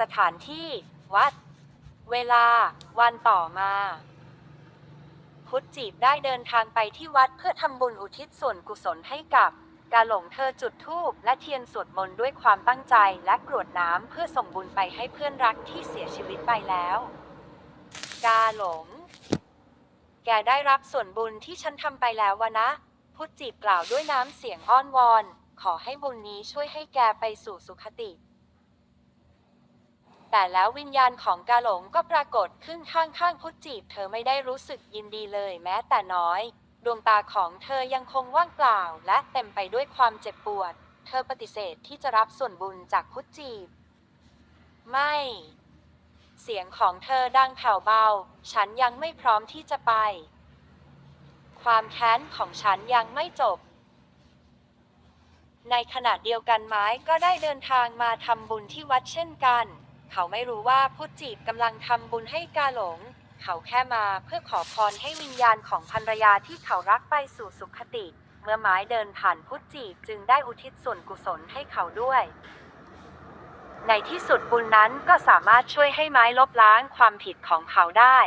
สถานที่ วัด เวลา วันต่อมา พุทธจีบได้เดินทางไปที่วัดเพื่อทำบุญอุทิศส่วนกุศลให้กับกาหลงเธอจุดธูปและเทียนสวดมนต์ด้วยความตั้งใจและกรวดน้ำเพื่อส่งบุญไปให้เพื่อนรักที่เสียชีวิตไปแล้ว กาหลง แกได้รับส่วนบุญที่ฉันทำไปแล้ววะนะ พุทธจีบกล่าวด้วยน้ำเสียงอ้อนวอน ขอให้บุญนี้ช่วยให้แกไปสู่สุคติ แต่แล้ววิญญาณของกาหลงก็ปรากฏขึ้นข้างๆพุทธจีบเธอไม่ได้รู้สึกยินดีเลยแม้แต่น้อย ดวงตาของเธอยังคงว่างเปล่าและเต็มไปด้วยความเจ็บปวด เธอปฏิเสธที่จะรับส่วนบุญจากพุทธจีบ ไม่ เสียงของเธอดังแผ่วเบา ฉันยังไม่พร้อมที่จะไป ความแค้นของฉันยังไม่จบในขณะเดียวกันไม้ก็ได้เดินทางมาทำบุญที่วัดเช่นกัน เขาไม่รู้ว่าพุทธจีบกำลังทำบุญให้กาหลง เขาแค่มาเพื่อขอพรให้วิญญาณของภรรยาที่เขารักไปสู่สุขติ เมื่อไม้เดินผ่านพุทธจีบจึงได้อุทิศส่วนกุศลให้เขาด้วย ในที่สุดบุญนั้นก็สามารถช่วยให้ไม้ลบล้างความผิดของเขาได้